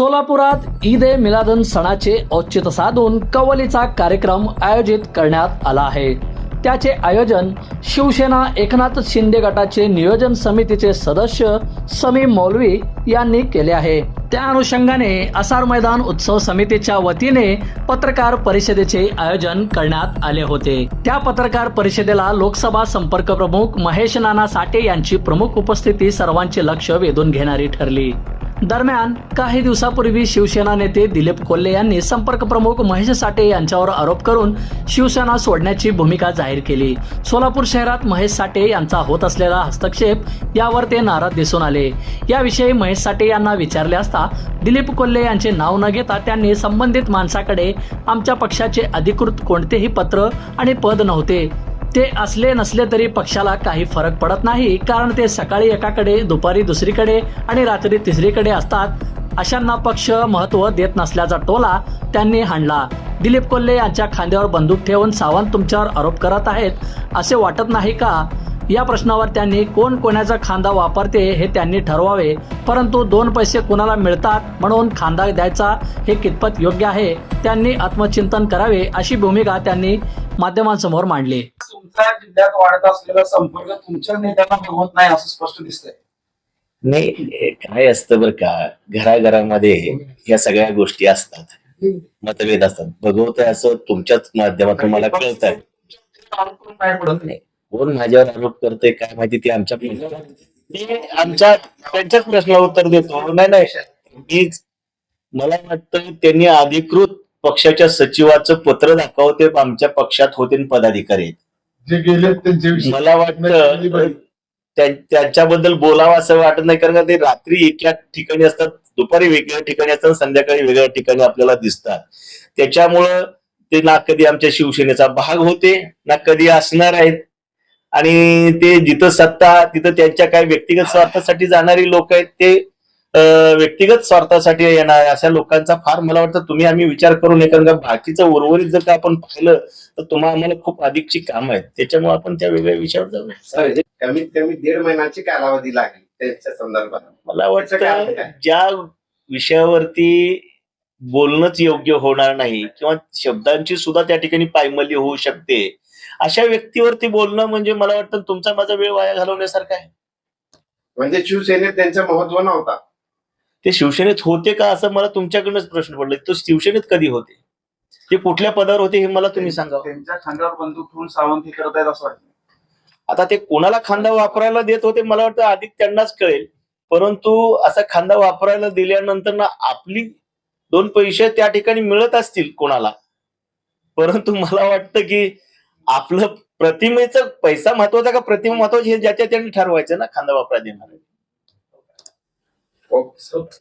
सोलापुरात ईद ए मिलादन सणाचे औचित्य साधून कवलीचा कार्यक्रम आयोजित करण्यात आला आहे. त्याचे आयोजन शिवसेना एकनाथ शिंदे गटाचे नियोजन समितीचे सदस्य समी मौलवी यांनी केले आहे. त्या अनुषंगाने आसार मैदान उत्सव समितीच्या वतीने पत्रकार परिषदेचे आयोजन करण्यात आले होते. त्या पत्रकार परिषदेला लोकसभा संपर्क प्रमुख महेश नाना साठे यांची प्रमुख उपस्थिती सर्वांचे लक्ष वेधून घेणारी ठरली. दरम्यान काही दिवसापूर्वी शिवसेना नेते दिलीप कोल्हे यांनी संपर्क प्रमुख महेश साठे यांच्यावर आरोप करून शिवसेना सोडण्याची भूमिका जाहीर केली. सोलापूर शहरात महेश साठे यांचा होत असलेला हस्तक्षेप यावर ते नाराज दिसून आले. याविषयी महेश साठे यांना विचारले असता दिलीप कोल्हे यांचे नाव न घेता त्यांनी संबंधित माणसाकडे आमच्या पक्षाचे अधिकृत कोणतेही पत्र आणि पद नव्हते. ते असले नसले तरी पक्षाला काही फरक पडत नाही कारण ते सकाळी एकाकडे दुपारी दुसरीकडे आणि रात्री तिसरीकडे असतात. अशांना पक्ष महत्त्व देत नसल्याचा टोला त्यांनी हाणला. दिलीप कोल्हे यांच्या खांद्यावर बंदूक ठेवून सावंत तुमच्यावर आरोप करत आहेत असे वाटत नाही का? या प्रश्नावर त्यांनी कोण कोणाचा खांदा वापरते हे त्यांनी ठरवावे परंतु दोन पैसे कोणाला मिळतात म्हणून खांदा द्यायचा हे कितपत योग्य आहे? त्यांनी आत्मचिंतन करावे अशी भूमिका त्यांनी माध्यमांसमोर मांडली. तुमच्या जिल्ह्यात वाढत असलेला संपर्क तुमच्या नेत्यांना बघवत नाही असं स्पष्ट दिसतंय. नाही काय असतं बरं का घराघरामध्ये या सगळ्या गोष्टी असतात मतभेद असतात. भगवत असं तुमच्याच माध्यमातून मला कळत आहे कोण माझ्यावर आरोप करतोय काय माहिती ते आमच्या ते आमच्या त्यांच्याच प्रश्नाला उत्तर देतो. नाही नाही. मी मला वाटतं त्यांनी अधिकृत पक्षाच्या सचिवाचं पत्र दाखवं ते आमच्या पक्षात होते पदाधिकारी आहेत. जे गेले त्यांच्याविषयी मला वाटतं त्या- त्यांच्याबद्दल बोलावं असं वाटत नाही कारण ते रात्री एका ठिकाणी असतात दुपारी वेगळ्या ठिकाणी असतात संध्याकाळी वेगळ्या ठिकाणी आपल्याला दिसतात. त्याच्यामुळं ते ना कधी आमच्या शिवसेनेचा भाग होते ना कधी असणार आहेत. आणि ते जिथं सत्ता तिथं त्यांच्या काही व्यक्तिगत स्वार्थासाठी जाणारी लोक आहेत ते व्यक्तिगत स्वार्थासाठी येणार अशा लोकांचा फार मला वाटतं तुम्ही आम्ही विचार करू नये कारण का बाकीचं उर्वरित जर का आपण पाहिलं तर तुम्हाला आम्हाला खूप अधिकची काम आहेत. त्याच्यामुळे आपण त्या वेगळ्या विषयावर जाऊया. कमीत कमी दीड महिन्याची कालावधी लागली त्यांच्या संदर्भात. मला वाटतं? ज्या विषयावरती बोलणंच योग्य होणार नाही किंवा शब्दांची सुद्धा त्या ठिकाणी पायमल्ली होऊ शकते अशा व्यक्तीवरती बोलणं म्हणजे मला वाटतं तुमचा माझा वेळ वाया घालवण्यासारखा आहे. म्हणजे शिवसेनेत त्यांचं महत्त्व नव्हता. ते शिवसेनेत होते का असं मला तुमच्याकडनंच प्रश्न पडला. तो शिवसेनेत कधी होते? ते कुठल्या पदावर होते हे मला तुम्ही सांगा. त्यांच्या खांद्यावर बंदूक ठेवून सावंत हे करत आहेत असं वाटतं. आता ते कोणाला खांदा वापरायला देत होते मला वाटतं अधिक त्यांनाच कळेल. परंतु असा खांदा वापरायला दिल्यानंतर ना आपली दोन पैसे त्या ठिकाणी मिळत असतील कोणाला. परंतु मला वाटतं की आपलं प्रतिमेचा पैसा महत्त्वाचा का प्रतिमा महत्वाची हे ज्याच्या त्यांनी ठरवायचं ना खांदा वापरायला देणार. Qual que?